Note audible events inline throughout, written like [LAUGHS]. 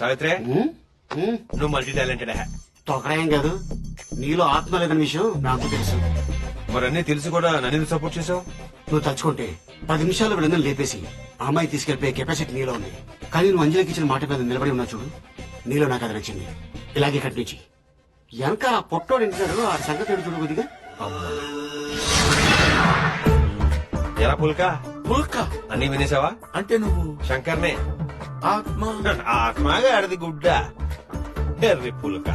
సావిత్రి నువ్వు multi talented. తొకరాయం కాదు. నీలో ఆత్మ లేదన్న విషయం నాకు తెలుసు. మరి అన్ని తెలిసి కూడా నన్ను సపోర్ట్ చేసావు నువ్వు తలుచుకుంటే పది నిమిషాలు వీళ్ళందరూ లేపేసి ఆ అమ్మాయి తీసుకెళ్ళిపోయే కెపాసిటీ నీలో ఉంది. కానీ నువ్వు అంజలికి ఇచ్చిన మాట మీద నిలబడి ఉన్నా చూడు. నీలో నాకు అది నచ్చింది. ఇలాగే కట్టించి వెనక ఆ పొట్టోడు ఇంటాడు ఆ సంగతి చూడు కొద్దిగా. ఎలా పుల్కా? పుల్క? అన్ని వినేసావా? అంటే నువ్వు శంకర్నే. ఆత్మ. ఆత్మగా ఆడది గుడ్డ. ఎర్రి పుల్క.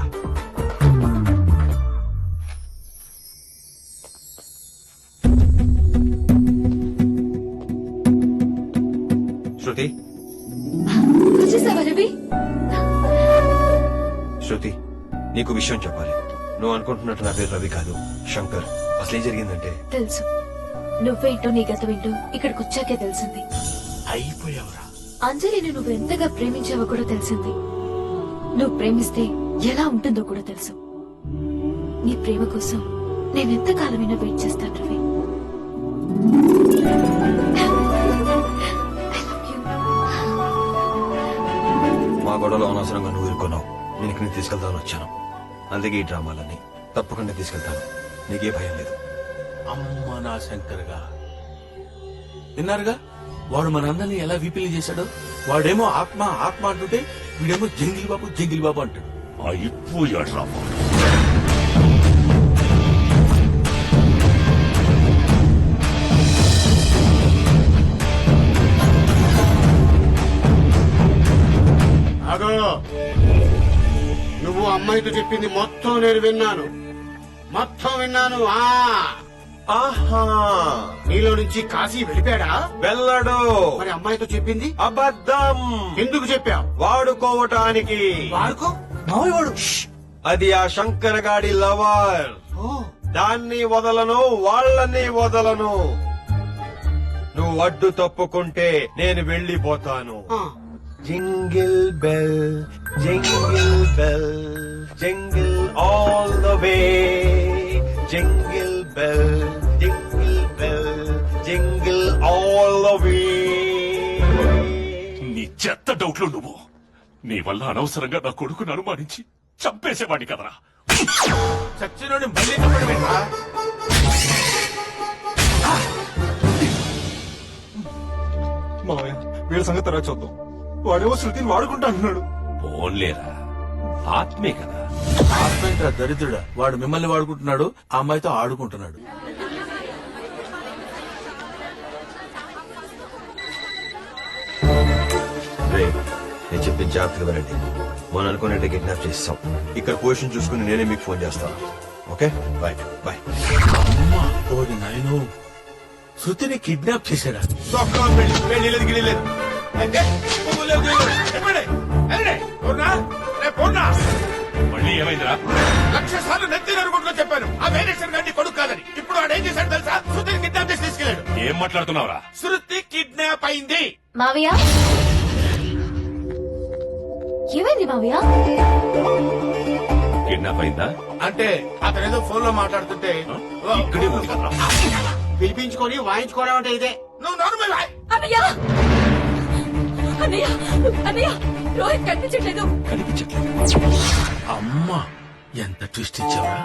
శృతి. వచ్చేసావా రవి? శృతి నీకు విషయం చెప్పాలి. నువ్వు అనుకుంటున్నట్టు నా పేరు రవి కాదు శంకర్. అసలు ఏం జరిగిందంటే? తెలుసు. నువ్వేంటో నీ గతమేంటో ఇక్కడికి వచ్చాకే తెలిసింది. అయిపోయావురా. అంజలిని నువ్వు ఎంతగా ప్రేమించావో కూడా తెలిసింది. నువ్వు ప్రేమిస్తే ఎలా ఉంటుందో కూడా తెలుసు. నీ ప్రేమ కోసం నేను ఎంతకాలమైనా వెయిట్ చేస్తాను రవి. మా గొడవలో అనవసరంగా నువ్వు ఇరుకున్నావు నేను ఇక్కడికి తీసుకెళ్తాను వచ్చాను. అందుకే ఈ డ్రామాలన్నీ తప్పకుండా తీసుకెళ్తాను. నీకే భయం లేదు. అమ్మ నా శంకర్గా. విన్నారుగా? వాడు మనందరినీ ఎలా విపిలి చేశాడు? వాడేమో ఆత్మ ఆత్మ అంటుంటే వీడేమో జంగిల్ బాబు జంగిల్ బాబు అంటాడు. అయిపోయాడు నువ్వు అమ్మాయితో చెప్పింది మొత్తం నేను విన్నాను. మొత్తం విన్నాను. ఆ! ఆహా నీలో నుంచి కాశీ వెళ్ళిపోయాడా? వెళ్ళడు. మరి అమ్మాయితో చెప్పింది? అబద్ధం. ఎందుకు చెప్పావు? వాడుకోవటానికి. వాడుకో? మావయ్యవాడు అది ఆ శంకర్ గాడి లవర్ దాన్ని వదలను వాళ్ళని వదలను. నువ్వు అడ్డు తప్పుకుంటే నేను వెళ్ళిపోతాను. Jingle bell jingle bell jingle all the way. Jingle bell jingle bell jingle all the way నీ చెత్త డౌట్లు నువ్వు. నీ వల్ల అనవసరంగా నా కొడుకును అనుమానించి చంపేసేవాడిని కదరా. చచ్చినోడి మళ్ళీ? మావయ్య వీళ్ళ సంగతి తర్వాత చూద్దాం. వాడేమో శృతిని వాడుకుంటా అంటున్నాడు. పోన్లేరా ఆత్మే కదా. దరిద్రుడా వాడు మిమ్మల్ని వాడుకుంటున్నాడు ఆ అమ్మాయితో ఆడుకుంటున్నాడు. నేను చెప్పి జాగ్రత్తగా వినండి మనం అనుకున్నట్టు కిడ్నాప్ చేస్తాం ఇక్కడ పొజిషన్ చూసుకుని నేనే మీకు ఫోన్ చేస్తాను ఓకే? Bye bye. అమ్మా ఓది నాయను శృతిని కిడ్నాప్ చేశాడా? ఏమైందిరా లక్ష సార్లు నెత్తి నరుకుంటూ చెప్పాను. ఆ వేరేషన్ గంటి కొడుకు కాదని. ఇప్పుడు వాడు ఏం చేశాడు తెలుసా? శృతిని కిడ్నాప్ చేసి తీసుకెళ్ళాడు. ఏం మాట్లాడుతున్నావురా? శృతి కిడ్నాప్ అయింది. మావయ్య? ఏమైంది మావయ్య? కిడ్నాప్ అయిందా? అంటే అతను ఏదో ఫోన్లో మాట్లాడుతుంటే ఇక్కడే ఉంది కదరా పిలిపించుకొని వాయించుకోవడం అంటే ఇదే. నువ్వు నార్మల్ అన్నయ్య! అన్నయ్య! అన్నయ్య! రోహిత్ కనిపించట్లేదు. కనిపించట్లేదు అమ్మా ఎంత ట్విస్ట్ ఇచ్చావా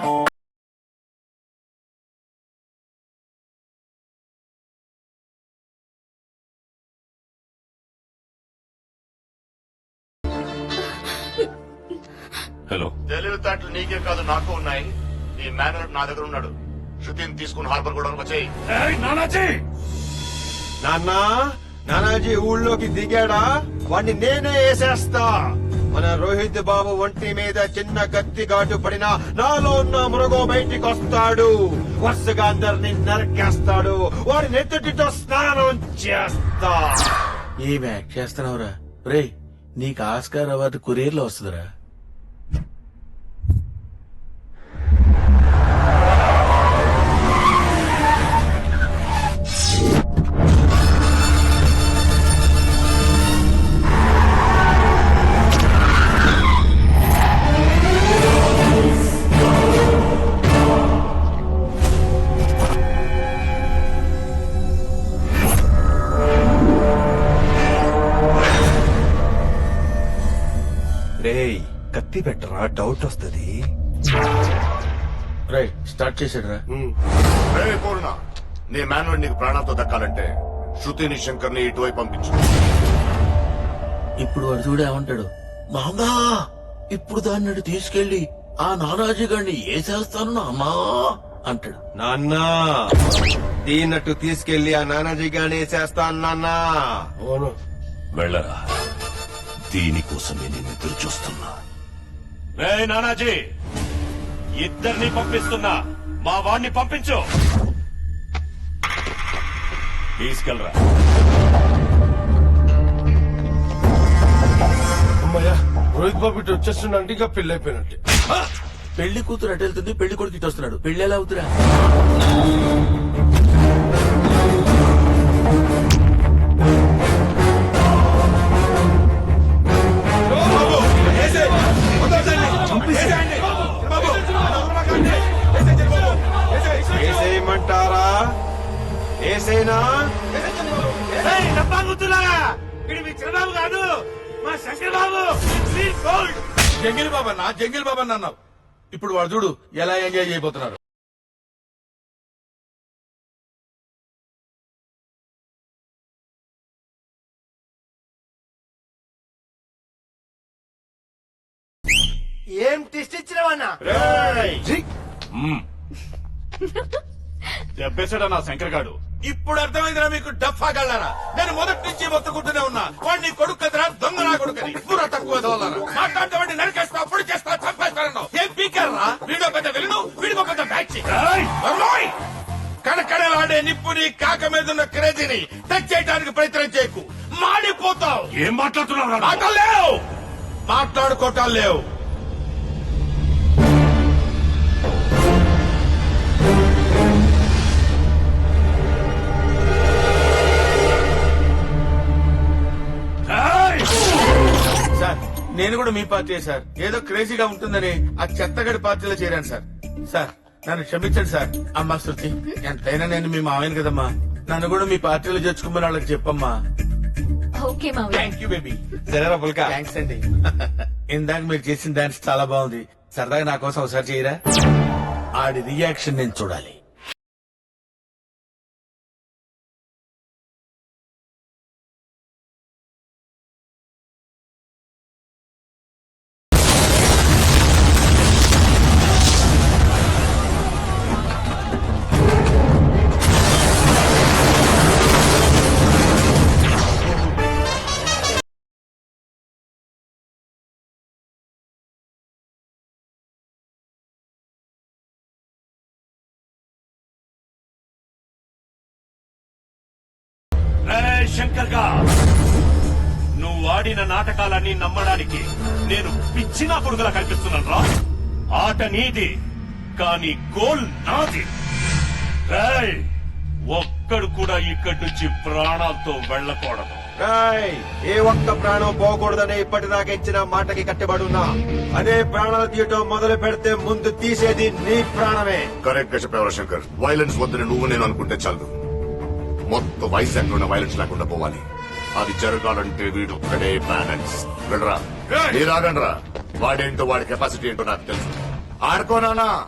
హలో తెలివితేటలు నీకే కాదు నాకు ఉన్నాయి. ఈ మేనర్ నా దగ్గర ఉన్నాడు. శృతిని తీసుకుని హార్బర్ కూడా వచ్చేయి. ఏయ్, నానాజీ! నాన్న! నానాజీ ఊళ్ళోకి దిగాడా? వాణ్ణి నేనే వేసేస్తా. మన రోహిత్ బాబు ఒంటి మీద చిన్న కత్తి ఘాటు పడినా నాలో ఉన్న మృగో బయటికి వస్తాడు. వరుసగా అందరిని నరకేస్తాడు. వాడి నెత్తుటితో స్నానం చేస్తా. ఏమి యాక్ట్ చేస్తున్నావురా? రే నీకు ఆస్కార్ అవార్డు కురీర్లో వస్తుందిరా. కత్తి పెట్టరా? డౌట్ వస్తుంది. స్టార్ట్ చేసాడు రా రే పూర్ణ నీ మేనర్ నీకు ప్రాణాలతో దక్కాలంటే శృతిని శంకర్ని ఇటువైపు పంపించు. ఇప్పుడు వాడు చూడు ఏమంటాడు? మామా ఇప్పుడు దాన్ని తీసుకెళ్ళి ఆ నానాజీ గారిని వేసేస్తాను అమ్మా అంటాడు. నాన్న దీన్నట్టు తీసుకెళ్ళి ఆ నానాజీ గానే చేస్తాను నాన్న? వెళ్ళరా. దీనికోసమే నేను ఎదురు చూస్తున్నా రే నానాజీ! ఇద్దరిని పంపిస్తున్నా. మా వాణ్ణి పంపించు. తీసుకెళ్ళరా. అమ్మయ్యా రోహిత్ బాబు ఇటు వచ్చేస్తుండే ఇక పెళ్ళి అయిపోయినట్టే పెళ్ళి కూతురు అటు వెళ్తుంది పెళ్ళి కొడుకు ఇటు వస్తున్నాడు. పెళ్ళి ఎలా అవుతురా? ఏసేనా? జంగిల్ బాబా నా జంగిల్ బాబా అన్నావు. ఇప్పుడు వాడు చూడు ఎలా ఎంజాయ్ చేయబోతున్నారు ఏం టెస్ట్ ఇచ్చినావన్నా? [LAUGHS] చెప్పేశాడా నా శంకర్ గాడు ఇప్పుడు అర్థమైందిరా మీకు డఫా గళ్ళారా? నేను మొదటి నుంచి మొత్తుకుంటూనే ఉన్నా. వాడిని కొడుకు కదరా? దొంగ నా కొడుకని బుర్ర తక్కువ దోలరా. మాట్లాడితే వాడిని నరికేస్తా పొడి చేస్తా చంపేస్తారన్నావు ఏం పీకర్రా వీడో పెద్ద విలను వీడికో పెద్ద బ్యాచ్. కడకడలాడే నిప్పుని కాక మీద ఉన్న క్రేజీని టచ్ చేయడానికి ప్రయత్నం చేయకు. మాడిపోతావు. ఏం మాట్లాడుతున్నావు మాట్లాడుకోవటాలు లేవు. నేను కూడా మీ పార్టీ సార్. ఏదో క్రేజీగా ఉంటుందని ఆ చెత్తగడి పార్టీలో చేరాను సార్. సార్ నన్ను క్షమించండి సార్. అమ్మా శృతి ఎంతైనా నేను మీ మావయ్యను కదమ్మా. నన్ను కూడా మీ పార్టీలో చేర్చుకోమని వాళ్ళకి చెప్పమ్మా. Okay thank you baby Pulka. Thanks అండి. [LAUGHS] ఇందాక మీరు చేసిన డాన్స్ చాలా బాగుంది. సరదాగా నా కోసం ఒకసారి చేయరా? ఆడి రియాక్షన్ నేను చూడాలి. శంకర్గా. నువ్వు ఆడిన నాటకాలన్నీ నమ్మడానికి నేను పిచ్చినా కొడుకులా కనిపిస్తున్నాను రా. ఆట నీది కానీ గోల్ నాది. రేయ్, ఒక్కడు కూడా ఇక్కడి నుంచి ప్రాణాలతో వెళ్ళకూడదు. రేయ్, ఏ ఒక్క ప్రాణం పోకూడదని ఇప్పటిదాకా ఇచ్చిన మాటకి కట్టుబడి ఉన్నా. అదే ప్రాణాలు తీయటం మొదలు పెడితే ముందు తీసేది నీ ప్రాణమే. కరెక్ట్గా చెప్పేవారు శంకర్. వైలెన్స్ వద్దని నువ్వు నేను అనుకుంటే చాలు మొత్తం వైజాగ్లో వైలెన్స్ లేకుండా పోవాలి. అది జరగాలంటే వీడు ఒక్కడే బ్యాలెన్స్. వెళ్ళరా? మీరాగండ్రా వాడేంటో వాడి కెపాసిటీ ఏంటో నాకు తెలుసు. ఆడుకోనానా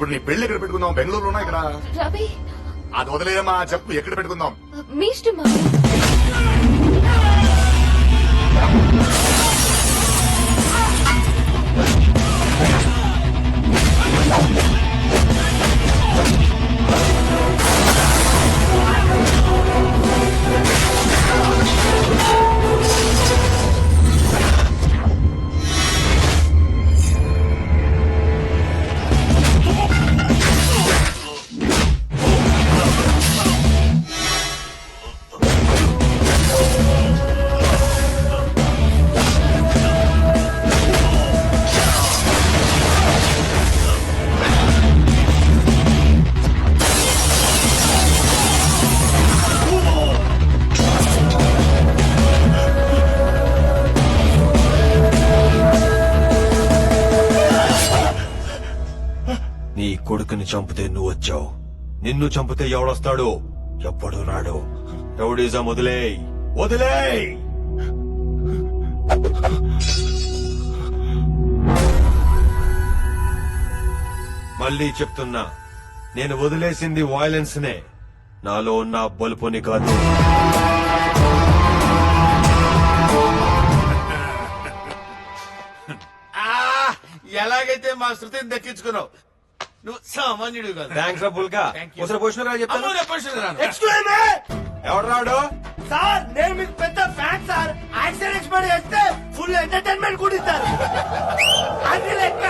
ఇప్పుడు నీ పెళ్ళి ఎక్కడ పెట్టుకుందాం? బెంగళూరులోనా ఇక్కడ? రవి? అది వదిలేదమ్మా చెప్పు ఎక్కడ పెట్టుకుందాం? మీ ఇష్టం చంపితే నువ్వు వచ్చావు. నిన్ను చంపితే ఎవడొస్తాడు? ఎప్పుడు రాడు. రౌడీజం వదిలేయ్. వదిలేయ్! మళ్ళీ చెప్తున్నా నేను వదిలేసింది వాయిలెన్స్ నే నాలో ఉన్న బలుపుని కాదు. ఎలాగైతే మా శృతిని దక్కించుకున్నావు? నువ్వు సామాన్యుడు కాదు. థ్యాంక్స్ ఫుల్గా ఒకసారి పోషణ చెప్తాను ఎవడు రాడు? సార్ నేను మీకు పెద్ద ఫ్యాన్ సార్. యాక్షన్ ఎక్స్పర్ట్ చేస్తే ఫుల్ ఎంటర్టైన్మెంట్ కూడా ఇస్తారు. అన్ని లెక్క.